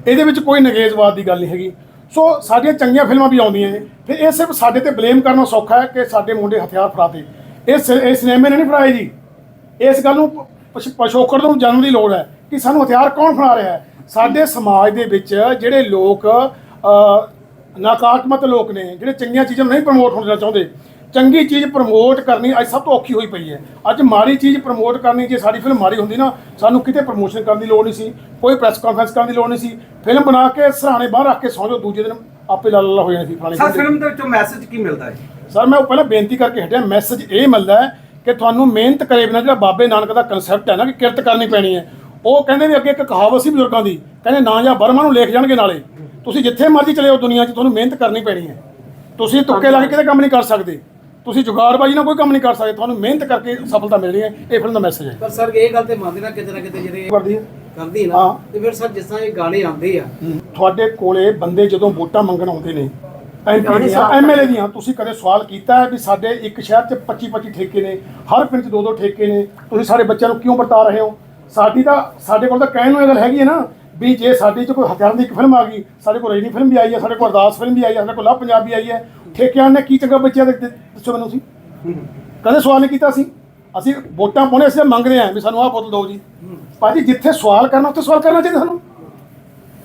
ਇਹਦੇ ਵਿੱਚ ਕੋਈ ਨਗੇਜ਼ਵਾਦ ਦੀ ਗੱਲ ਨਹੀਂ ਹੈਗੀ। ਸੋ ਸਾਡੀਆਂ ਚੰਗੀਆਂ ਫਿਲਮਾਂ ਵੀ ਆਉਂਦੀਆਂ ਨੇ। ਫਿਰ ਇਹ ਸਿਰਫ ਸਾਡੇ ਤੇ ਬਲੇਮ ਕਰਨਾ ਸੌਖਾ ਹੈ ਕਿ ਸਾਡੇ ਮੁੰਡੇ ਹਥਿਆਰ ਫੜਾਤੇ। ਇਹ ਸਿ- ਇਹ ਸਿਨੇਮੇ ਨੇ ਨਹੀਂ ਫੜਾਏ ਜੀ। ਇਸ ਗੱਲ ਨੂੰ ਪ- ਪਛ- ਪਛੋਕੜ ਨੂੰ ਜਾਣਨ ਦੀ ਲੋੜ ਹੈ ਕਿ ਸਾਨੂੰ ਹਥਿਆਰ ਕੌਣ ਫੜਾ ਰਿਹਾ ਹੈ? ਸਾਡੇ ਸਮਾਜ ਦੇ ਵਿੱਚ ਜਿਹੜੇ ਲੋਕ ਅ, ਨਕਾਰਾਤਮਕ ਲੋਕ ਨੇ ਜਿਹੜੇ ਚੰਗੀਆਂ ਚੀਜ਼ਾਂ ਨੂੰ ਨਹੀਂ ਪ੍ਰਮੋਟ ਹੋਣਾ ਚਾਹੁੰਦੇ ਚੰਗੀ ਚੀਜ਼ ਪ੍ਰਮੋਟ ਕਰਨੀ ਅੱਜ ਸਭ ਤੋਂ ਔਖੀ ਹੋਈ ਪਈ ਹੈ। ਅੱਜ ਮਾੜੀ ਚੀਜ਼ ਪ੍ਰਮੋਟ ਕਰਨੀ ਜੇ ਸਾਡੀ ਫਿਲਮ ਮਾੜੀ ਹੁੰਦੀ ਨਾ ਸਾਨੂੰ ਕਿਤੇ ਪ੍ਰਮੋਸ਼ਨ ਕਰਨ ਦੀ ਲੋੜ ਨਹੀਂ ਸੀ ਕੋਈ ਪ੍ਰੈਸ ਕਾਨਫਰੰਸ ਕਰਨ ਦੀ ਲੋੜ ਨਹੀਂ ਸੀ। ਫਿਲਮ ਬਣਾ ਕੇ ਸਰਾਣੇ ਬਾਹਰ ਰੱਖ ਕੇ ਸੌਂ ਜਾਓ ਦੂਜੇ ਦਿਨ ਆਪੇ ਲਾ ਲਾ ਹੋ ਜਾਣੀ ਸੀ ਫਲਾਣੀ
ਸਰ
ਫਿਲਮ
ਫਿਲਮ ਦੇ ਵਿੱਚੋਂ ਮੈਸੇਜ ਕੀ ਮਿਲਦਾ ਹੈ
ਸਰ ਮੈਂ ਉਹ ਪਹਿਲਾਂ ਬੇਨਤੀ ਕਰਕੇ ਹਟਿਆ ਮੈਸੇਜ ਇਹ ਮਿਲਦਾ ਹੈ ਕਿ ਤੁਹਾਨੂੰ ਮਿਹਨਤ ਕਰੇ ਬਿਨਾਂ ਜਿਹੜਾ ਬਾਬੇ ਨਾਨਕ ਦਾ ਕਨਸੈਪਟ ਹੈ ਨਾ ਕਿ ਕਿਰਤ ਕਰਨੀ ਪੈਣੀ ਹੈ। ਉਹ ਕਹਿੰਦੇ ਵੀ ਅੱਗੇ ਇੱਕ ਕਹਾਵਤ ਸੀ ਬਜ਼ੁਰਗਾਂ ਦੀ ਕਹਿੰਦੇ ਨਾ ਜਾਂ ਬਰਮਾ ਨੂੰ ਲਿਖ ਜਾਣਗੇ ਨਾਲੇ। ਤੁਸੀਂ ਜਿੱਥੇ ਮਰਜ਼ੀ ਚਲੇ ਜਾਓ ਦੁਨੀਆ 'ਚ ਤੁਹਾਨੂੰ ਮਿਹਨਤ ਕਰਨੀ ਪੈਣੀ ਹੈ। ਤੁਸੀਂ ਤੁੱਕੇ ਲਾ ਕੇ ਕਿਤੇ ਕੰਮ ਨਹੀਂ ਕਰ ਸਕਦੇ। ਤੁਸੀਂ ਜੁਗਾੜਬਾਜੀ ਨਾਲ ਕੋਈ ਕੰਮ ਨਹੀਂ ਕਰ ਸਕਦੇ ਤੁਹਾਨੂੰ ਮਿਹਨਤ ਕਰਕੇ ਸਫਲਤਾ ਮਿਲਣੀ ਹੈ ਇਹ ਫਿਲਮ ਦਾ ਮੈਸੇਜ ਹੈ।
ਪਰ ਸਰ ਇਹ ਗੱਲ ਤੇ ਮੰਨਦੇ ਨਾ ਕਿਤੇ ਨਾ ਕਿਤੇ ਜਿਹੜੇ
ਕਰਦੀ ਹੈ।
ਕਰਦੀ। ਨਾ ਤੇ ਫਿਰ ਸਰ ਜਿਸ ਤਰ੍ਹਾਂ ਇਹ ਗਾਣੇ ਆਉਂਦੇ ਆ।
ਤੁਹਾਡੇ ਕੋਲੇ ਬੰਦੇ ਜਦੋਂ ਵੋਟਾਂ ਮੰਗਣ ਆਉਂਦੇ ਨੇ ਐਮਪੀ ਦੀਆਂ ਐਮਐਲਏ ਦੀਆਂ ਤੁਸੀਂ ਕਦੇ ਸਵਾਲ ਕੀਤਾ ਹੈ ਵੀ ਸਾਡੇ ਇੱਕ ਸ਼ਹਿਰ 'ਚ 25 25 ਠੇਕੇ ਨੇ ਹਰ ਪਿੰਡ 'ਚ ਦੋ ਦੋ ਠੇਕੇ ਨੇ ਤੁਸੀਂ ਸਾਡੇ ਬੱਚਿਆਂ ਨੂੰ ਕਿਉਂ ਵਰਤਾ ਰਹੇ ਹੋ? ਸਾਡੀ ਤਾਂ ਸਾਡੇ ਕੋਲ ਤਾਂ ਕਹਿਣ ਨੂੰ ਇਹ ਗੱਲ ਹੈਗੀ ਹੈ ਨਾ ਵੀ ਜੇ ਸਾਡੀ 'ਚ ਕੋਈ ਹਥਿਆਰਾਂ ਦੀ ਇੱਕ ਫਿਲਮ ਆ ਗਈ ਸਾਡੇ ਕੋਲ ਰਜਨੀ ਫਿਲਮ ਵੀ ਆਈ ਹੈ ਸਾਡੇ ਕੋਲ ਅਰਦਾਸ ਫਿਲਮ ਵੀ ਆਈ ਹੈ ਸਾਡੇ ਕੋਲ ਲਵ ਪੰਜਾਬ ਆਈ ਹੈ ਠੇਕਿਆਂ ਨੇ ਕੀ ਚੰਗਾ ਬੱਚਿਆਂ ਦੇ ਦੱਸੋ ਮੈਨੂੰ ਸੀ ਕਦੇ ਸਵਾਲ ਨਹੀਂ ਕੀਤਾ ਸੀ। ਅਸੀਂ ਵੋਟਾਂ ਪਾਉਣੇ ਅਸੀਂ ਮੰਗਦੇ ਆਂ ਵੀ ਸਾਨੂੰ ਆਹ ਬੋਤਲ ਦਿਓ ਜੀ। ਭਾਜੀ ਜਿੱਥੇ ਸਵਾਲ ਕਰਨਾ, ਉੱਥੇ ਸਵਾਲ ਕਰਨਾ ਚਾਹੀਦਾ ਸਾਨੂੰ।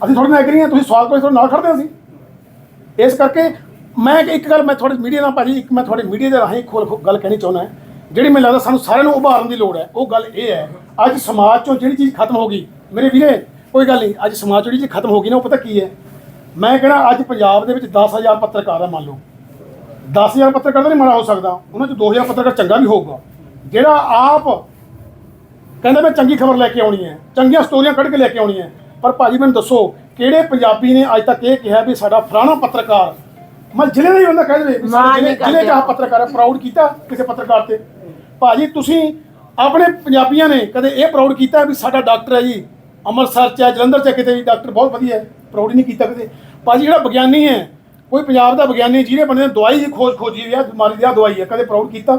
ਅਸੀਂ ਤੁਹਾਡੇ ਨਾਲ ਐਗਰੀ ਹਾਂ, ਤੁਸੀਂ ਸਵਾਲ ਕੋਈ ਤੁਹਾਡੇ ਨਾਲ ਖੜਦੇ ਹਾਂ ਅਸੀਂ। ਇਸ ਕਰਕੇ ਮੈਂ ਇੱਕ ਗੱਲ ਮੈਂ ਤੁਹਾਡੇ ਮੀਡੀਆ ਨਾਲ ਭਾਜੀ ਇੱਕ ਮੈਂ ਤੁਹਾਡੇ ਮੀਡੀਆ ਦੇ ਰਾਹੀਂ ਖੋਲ ਖੋਲ ਗੱਲ ਕਹਿਣੀ ਚਾਹੁੰਦਾ ਜਿਹੜੀ ਮੈਨੂੰ ਲੱਗਦਾ ਸਾਨੂੰ ਸਾਰਿਆਂ ਨੂੰ ਉਭਾਰਨ ਦੀ ਲੋੜ ਹੈ, ਉਹ ਗੱਲ ਇਹ ਹੈ, ਅੱਜ ਸਮਾਜ ਚੋਂ ਜਿਹੜੀ ਚੀਜ਼ ਖਤਮ ਹੋ ਗਈ, ਮੇਰੇ ਵੀਰੇ, ਕੋਈ ਗੱਲ ਨਹੀਂ, ਅੱਜ ਸਮਾਜ ਚੋਂ ਜਿਹੜੀ ਚੀਜ਼ ਖਤਮ ਹੋ ਗਈ ਨਾ, ਉਹ ਪਤਾ ਕੀ ਹੈ? ਮੈਂ ਕਹਿੰਦਾ ਅੱਜ ਪੰਜਾਬ ਦੇ ਵਿੱਚ 10000 ਪੱਤਰਕਾਰ ਹੈ, ਮੰਨ ਲਓ। 10000 ਪੱਤਰਕਾਰ ਤਾਂ ਨਹੀਂ ਮਾੜਾ ਹੋ ਸਕਦਾ। ਉਹਨਾਂ ਚ 2000 ਪੱਤਰਕਾਰ ਚੰਗਾ ਵੀ ਹੋਊਗਾ। ਜਿਹੜਾ ਆਪ ਕਹਿੰਦਾ ਮੈਂ ਚੰਗੀ ਖਬਰ ਲੈ ਕੇ ਆਉਣੀ ਹੈ ਚੰਗੀਆਂ ਸਟੋਰੀਆਂ ਕੱਢ ਕੇ ਲੈ ਕੇ ਆਉਣੀ ਹੈ ਪਰ ਭਾਜੀ ਮੈਨੂੰ ਦੱਸੋ ਕਿਹੜੇ ਪੰਜਾਬੀ ਨੇ ਅੱਜ ਤੱਕ ਇਹ ਕਿਹਾ ਵੀ ਸਾਡਾ ਫਲਾਣਾ ਪੱਤਰਕਾਰ ਮੈਂ ਜ਼ਿਲ੍ਹੇ ਦਾ ਹੀ ਬੰਦਾ ਕਹਿ ਦੇਵੇ ਜ਼ਿਲ੍ਹੇ
ਕਰਦੇ।
ਪੱਤਰਕਾਰ ਹੈ ਪ੍ਰਾਊਡ ਕੀਤਾ ਕਿਸੇ ਪੱਤਰਕਾਰ ਤੇ। ਭਾਜੀ ਤੁਸੀਂ ਆਪਣੇ ਪੰਜਾਬੀਆਂ ਨੇ ਕਦੇ ਇਹ ਪ੍ਰਾਊਡ ਕੀਤਾ ਵੀ ਸਾਡਾ ਡਾਕਟਰ ਹੈ ਜੀ ਅੰਮ੍ਰਿਤਸਰ ਚ ਹੈ ਜਲੰਧਰ ਚ ਕਿਤੇ ਵੀ ਡਾਕਟਰ ਬਹੁਤ ਵਧੀਆ ਹੈ ਪ੍ਰਾਊਡ ਨਹੀਂ ਕੀਤਾ ਕਦੇ। ਭਾਜੀ ਜਿਹੜਾ ਵਿਗਿਆਨੀ ਹੈ ਕੋਈ ਪੰਜਾਬ ਦਾ ਵਿਗਿਆਨੀ ਜਿਹਨੇ ਬੰਦੇ ਨੇ ਦਵਾਈ ਦੀ ਖੋਜ ਖੋਜੀ ਹੈ ਬਿਮਾਰੀ ਦੀ ਆਹ ਦਵਾਈ ਹੈ ਕਦੇ ਪ੍ਰਾਊਡ ਕੀਤਾ?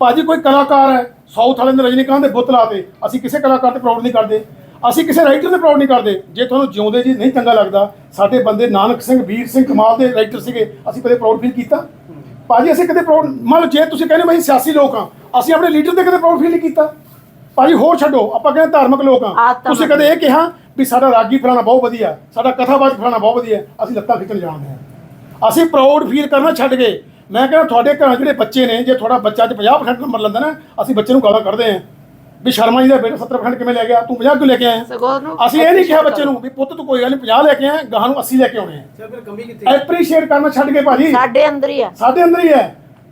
ਭਾਜੀ ਕੋਈ ਕਲਾਕਾਰ ਹੈ ਸਾਊਥ ਵਾਲੇ ਨੇ ਰਜਨੀਕਾਂਤ ਦੇ ਬੁੱਤ ਲਾਤੇ। ਅਸੀਂ ਕਿਸੇ ਕਲਾਕਾਰ ਤੇ ਪ੍ਰਾਊਡ ਨਹੀਂ ਕਰਦੇ। ਅਸੀਂ ਕਿਸੇ ਰਾਈਟਰ ਤੇ ਪ੍ਰਾਊਡ ਨਹੀਂ ਕਰਦੇ। ਜੇ ਤੁਹਾਨੂੰ ਜਿਉਂਦੇ ਜੀ ਨਹੀਂ ਚੰਗਾ ਲੱਗਦਾ ਸਾਡੇ ਬੰਦੇ ਨਾਨਕ ਸਿੰਘ ਵੀਰ ਸਿੰਘ ਕਮਾਲ ਦੇ ਰਾਈਟਰ ਸੀਗੇ ਅਸੀਂ ਕਦੇ ਪ੍ਰਾਊਡ ਫੀਲ ਕੀਤਾ? ਭਾਜੀ ਅਸੀਂ ਕਦੇ ਪ੍ਰਾਊਡ ਮੰਨ ਲਓ ਜੇ ਤੁਸੀਂ ਕਹਿੰਦੇ ਮੈਂ ਸਿਆਸੀ ਲੋਕ ਹਾਂ ਅਸੀਂ ਆਪਣੇ ਲੀਡਰ ਤੇ ਕਦੇ ਪ੍ਰਾਊਡ ਫੀਲ ਨਹੀਂ ਕੀਤਾ? ਭਾਜੀ ਹੋਰ ਛੱਡੋ ਆਪਾਂ ਕਹਿੰਦੇ ਧਾਰਮਿਕ ਲੋਕ ਹਾਂ। ਤੁਸੀਂ ਕਦੇ ਇਹ ਕਿਹਾ ਵੀ ਸਾਡਾ ਰਾਗੀ ਫਲਾਣਾ ਬਹੁਤ ਵਧੀਆ ਸਾਡਾ ਕਥਾਵਾਚਕ ਫਲਾਣਾ ਬਹੁਤ ਵਧੀਆ ਅਸੀਂ ਲੱਤਾਂ ਖਿੱਚਣ ਜਾਣਦੇ ਹਾਂ। ਅਸੀਂ ਪ੍ਰਾਊਡ ਫੀਲ ਕਰਨਾ ਛੱਡ ਗਏ। ਮੈਂ ਕਹਿੰਦਾ ਤੁਹਾਡੇ ਘਰਾਂ ਜਿਹੜੇ ਬੱਚੇ ਨੇ ਜੇ ਤੁਹਾਡਾ ਬੱਚਾ ਚ 50% ਨੰਬਰ ਲੈਂਦਾ ਨਾ ਅਸੀਂ ਬੱਚੇ ਨੂੰ ਗਾਲਾਂ ਕੱਢਦੇ ਹਾਂ। ਵੀ ਸ਼ਰਮਾ ਜੀ ਦਾ ਬੇਟਾ 70% ਕਿਵੇਂ ਲੈ ਗਿਆ? ਤੂੰ 50 ਕਿਉਂ ਲੈ ਕੇ ਆਇਆ? ਅਸੀਂ ਇਹ ਨਹੀਂ ਕਿਹਾ ਬੱਚੇ ਨੂੰ ਵੀ ਪੁੱਤ ਤੂੰ ਕੋਈ ਗੱਲ ਨਹੀਂ 50 ਲੈ ਕੇ ਆਇਆ ਗਾਹਾਂ ਨੂੰ 80 ਲੈ ਕੇ ਆਉਣੇ ਆ।
ਸਰ ਫਿਰ ਕਮੀ ਕਿੱਥੇ ਹੈ?
ਐਪਰੀਸ਼ੀਏਟ ਕਰਨਾ ਛੱਡ ਕੇ ਭਾਜੀ।
ਸਾਡੇ ਅੰਦਰ ਹੀ ਆ।
ਸਾਡੇ ਅੰਦਰ ਹੀ ਹੈ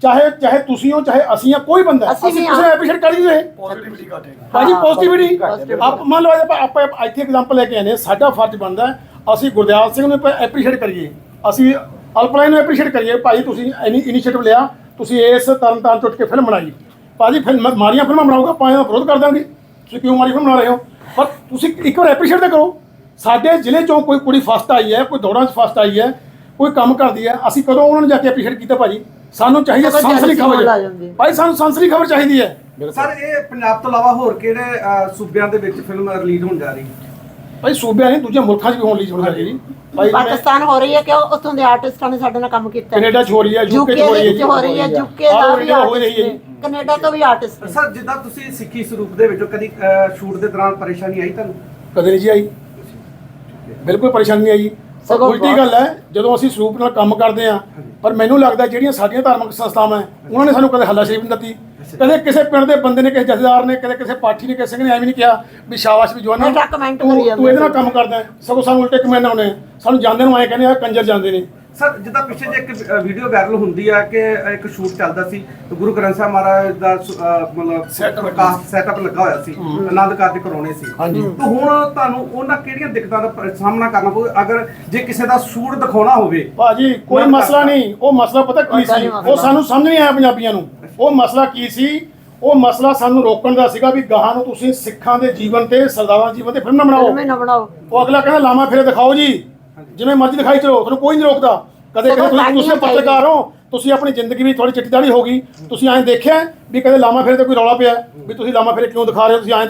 ਚਾਹੇ ਚਾਹੇ ਤੁਸੀਂ ਹੋ ਚਾਹੇ ਅਸੀਂ ਆ ਕੋਈ ਬੰਦਾ।
ਅਸੀਂ।
ਕਿਸੇ ਐਪਰੀਸ਼ੀਏਟ ਕਰ ਰਹੇ।
ਪੋਜ਼ਿਟਿਵਿਟੀ ਘੱਟ ਹੈ।
ਭਾਜੀ ਪੋਜ਼ਿਟਿਵਿਟੀ। ਆਪ ਮੰਨ ਲਓ ਆਪਾਂ ਆਪਾਂ ਇੱਥੇ ਐਗਜ਼ਾਮਪਲ ਲੈ ਕੇ ਆਏ ਨੇ ਸਾਡਾ ਫਰਜ਼ ਬਣਦਾ ਅਸੀਂ ਗੁਰਦਿਆਲ ਸਿੰਘ ਨੂੰ ਐਪਰੀਸ਼ੀਏਟ ਕਰੀਏ। ਅਸੀਂ ਅਲਪਲਾਈਨ ਨੂੰ ਐਪਰੀਸ਼ੀਏਟ ਕਰੀਏ ਭਾਈ ਤੁਸੀਂ ਇਨੀ ਇਨੀਸ਼ੀਏਟਿਵ ਲਿਆ ਤੁਸੀਂ ਇਸ ਤਰਨ ਤਾਰਨ ਟੁੱਟ ਕੇ ਫਿਲਮ ਬਣਾਈ। ਭਾਜੀ ਫਿਲਮ ਮਾੜੀਆਂ ਫਿਲਮਾਂ ਬਣਾਓਗਾ ਆਪਾਂ ਇਹਦਾ ਵਿਰੋਧ ਕਰ ਦਾਂਗੇ ਤੁਸੀਂ ਕਿਉਂ ਮਾੜੀ ਫਿਲਮ ਬਣਾ ਰਹੇ ਹੋ? ਪਰ ਤੁਸੀਂ ਇੱਕ ਵਾਰ ਐਪਰੀਸ਼ੀਏਟ ਤਾਂ ਕਰੋ। ਸਾਡੇ ਜ਼ਿਲ੍ਹੇ ਚੋਂ ਕੋਈ ਕੁੜੀ ਫਸਟ ਆਈ ਹੈ ਕੋਈ ਦੌੜਾਂ 'ਚ ਫਸਟ ਆਈ ਹੈ ਕੋਈ ਕੰਮ ਕਰਦੀ ਹੈ ਅਸੀਂ ਕਦੋਂ ਉਹਨਾਂ ਨੂੰ ਜਾ ਕੇ ਐਪਰੀਸ਼ੀਏਟ ਕੀਤਾ ਭਾਜੀ? ਸਾਨੂੰ ਚਾਹੀਦੀ ਸੰਸਰੀ ਖਬਰ। ਭਾਈ ਸਾਨੂੰ ਸੰਸਰੀ ਖਬਰ ਚਾਹੀਦੀ ਹੈ।
ਸਰ ਇਹ ਪੰਜਾਬ ਤੋਂ ਇਲਾਵਾ ਹੋਰ ਕਿਹੜੇ ਸੂਬਿਆਂ ਦੇ ਵਿੱਚ ਫਿਲਮ ਰਿਲੀਜ਼ ਹੋਣ ਜਾ ਰਹੀ? ਹੈ
ਭਾਈ ਸੂਬਿਆਂ ਨਹੀਂ ਦੂਜੇ ਮੁਲਕਾਂ 'ਚ ਵੀ ਹੋਣ ਲਈ ਚਾਹੀਦੀ ਜੀ। ਭਾਈ ਜਿਵੇਂ
ਪਾਕਿਸਤਾਨ ਹੋ ਰਹੀ ਹੈ ਕਿ ਉੱਥੋਂ ਦੇ ਆਰਟਿਸਟਾਂ ਨੇ ਸਾਡੇ ਨਾਲ ਕੰਮ ਕੀਤਾ?
ਕੈਨੇਡਾ 'ਚ ਹੋ ਰਹੀ ਹੈ ਯੂਕੇ 'ਚ ਹੋ ਰਹੀ ਹੈ
ਹੋ ਰਹੀ ਹੈ ਯੂਕੇ ਦਾ
ਹੋ
ਵੀ
ਰਹੀ ਹੈ, ਹੋ ਰਹੀ
ਆਰਟਿਸਟ
ਹੈ
ਨੇ ਕੈਨੇਡਾ ਤੋਂ ਵੀ ਆਰਟਿਸਟ ਨੇ।
ਸਰ ਜਿੱਦਾਂ ਤੁਸੀਂ ਸਿੱਖੀ ਸਰੂਪ ਦੇ ਵਿੱਚੋਂ ਕਦੀ ਸ਼ੂਟ ਦੇ ਦੌਰਾਨ ਪਰੇਸ਼ਾਨੀ ਆਈ ਤੁਹਾਨੂੰ?
ਕਦੇ ਨਹੀਂ ਜੀ ਆਈ। ਬਿਲਕੁਲ ਪਰੇਸ਼ਾਨੀ ਨਹੀਂ ਆਈ। ਪਰ
ਸਗੋਂ
ਉਲਟੀ ਗੱਲ ਹੈ ਜਦੋਂ ਅਸੀਂ ਸਰੂਪ ਨਾਲ ਕੰਮ ਕਰਦੇ ਆ ਪਰ ਮੈਨੂੰ ਲੱਗਦਾ ਜਿਹੜੀਆਂ ਸਾਡੀਆਂ ਧਾਰਮਿਕ ਸੰਸਥਾਵਾਂ ਹੈ ਉਹਨਾਂ ਨੇ ਸਾਨੂੰ ਕਦੇ ਹੱਲਾ ਸ਼ਰੀਫ ਨਹੀਂ ਦਿੱਤੀ। ਕਦੇ ਕਿਸੇ ਪਿੰਡ ਦੇ ਬੰਦੇ ਨੇ ਕਿਸੇ ਜਥੇਦਾਰ ਨੇ ਕਦੇ ਕਿਸੇ ਪਾਠੀ ਨੇ ਕਿਸੇ ਸਿੰਘ ਨੇ ਐਵੇਂ ਨਹੀਂ ਕਿਹਾ ਵੀ ਸ਼ਾਬਾਸ਼ ਵੀ ਜਵਾਨਾ
comment
ਤੂੰ
ਕਰੀ ਜਾਂਦੇ
ਤੂੰ ਇਹਦੇ ਨਾਲ ਕੰਮ ਕਰਦਾ ਹੈ। ਸਗੋਂ ਸਾਨੂੰ ਉਲਟੇ ਕਮੈਂਟ ਆਉਣੇ। ਸਾਨੂੰ ਜਾਂਦੇ ਨੂੰ ਐਂ ਕਹਿੰਦੇ ਆ ਕੰਜਰ ਜਾਂਦੇ ਨੇ।
ਸਰ ਜਿੱਦਾਂ ਪਿੱਛੇ ਜੇ ਇੱਕ ਵੀਡੀਓ ਵਾਇਰਲ ਹੁੰਦੀ ਆ ਕਿ ਇੱਕ ਸ਼ੂਟ ਚੱਲਦਾ ਸੀ। ਤੇ ਗੁਰੂ ਗ੍ਰੰਥ ਸਾਹਿਬ ਮਹਾਰਾਜ ਦਾ ਸ- ਅਹ ਮਤਲਬ
Setup
ਸੈਟਅਪ ਲੱਗਾ ਹੋਇਆ ਸੀ। ਆਨੰਦ ਕਾਰਜ ਕਰਾਉਣੇ ਸੀ।
ਹਾਂਜੀ।
ਤੇ ਹੁਣ ਤੁਹਾਨੂੰ ਉਹਨਾਂ ਕਿਹੜੀਆਂ ਦਿੱਕਤਾਂ ਦਾ ਪ- ਸਾਹਮਣਾ ਕਰਨਾ ਪਊ? ਅਗਰ ਜੇ ਕਿਸੇ ਦਾ ਸ਼ੂਟ ਦਿਖਾਉਣਾ ਹੋਵੇ
ਭਾਜੀ ਕੋਈ ਮਸਲਾ। ਨਹੀਂ। ਉਹ ਮਸਲਾ ਪਤਾ ਕੀ ਸੀ? ਉਹ ਸਾਨੂੰ ਸਮਝ ਨਹੀਂ ਆਇਆ ਪੰਜਾਬੀਆਂ ਨੂੰ। ਉਹ ਮਸਲਾ ਕੀ ਸੀ? ਉਹ ਮਸਲਾ ਸਾਨੂੰ ਰੋਕਣ ਦਾ ਸੀਗਾ ਵੀ ਗਾਹਾਂ ਨੂੰ ਤੁਸੀਂ ਸਿੱਖਾਂ ਦੇ ਜੀਵਨ ਤੇ ਸਰਦਾਰਾਂ ਜੀਵਨ ਤੇ ਫਿਲਮ ਨਾ ਬਣਾਓ।
ਫਿਲਮ ਹੀ ਨਾ ਬਣਾਓ।
ਉਹ ਅਗਲਾ ਕਹਿੰਦਾ ਲਾਮਾ ਫੇਰੇ ਦਿਖਾਓ ਜੀ। ਜਿਵੇਂ ਮਰਜ਼ੀ ਦਿਖਾਈ ਚਲੋ ਤੁਹਾਨੂੰ ਕੋਈ ਨਹੀਂ ਰੋਕਦਾ। ਕਦੇ ਕਦੇ
ਸਗੋਂ
ਤੁਸੀਂ ਪੱਤਰਕਾਰ ਹੋ ਤੁਸੀਂ ਆਪਣੀ ਜ਼ਿੰਦਗੀ ਵਿੱਚ ਥੋੜੀ ਚਿੱਟੀ ਦਾੜੀ ਹੋ ਗਈ। ਤੁਸੀਂ ਐਂ ਦੇਖਿਆ ਵੀ ਕਦੇ ਲਾਮਾ ਫੇਰੇ ਤੇ ਕੋਈ ਰੌਲਾ ਪਿਆ? ਵੀ ਤੁਸੀਂ ਲਾਮਾ ਫੇਰੇ ਕਿਉਂ ਦਿਖਾ ਰਹੇ ਹੋ? ਤੁਸੀਂ ਐਂ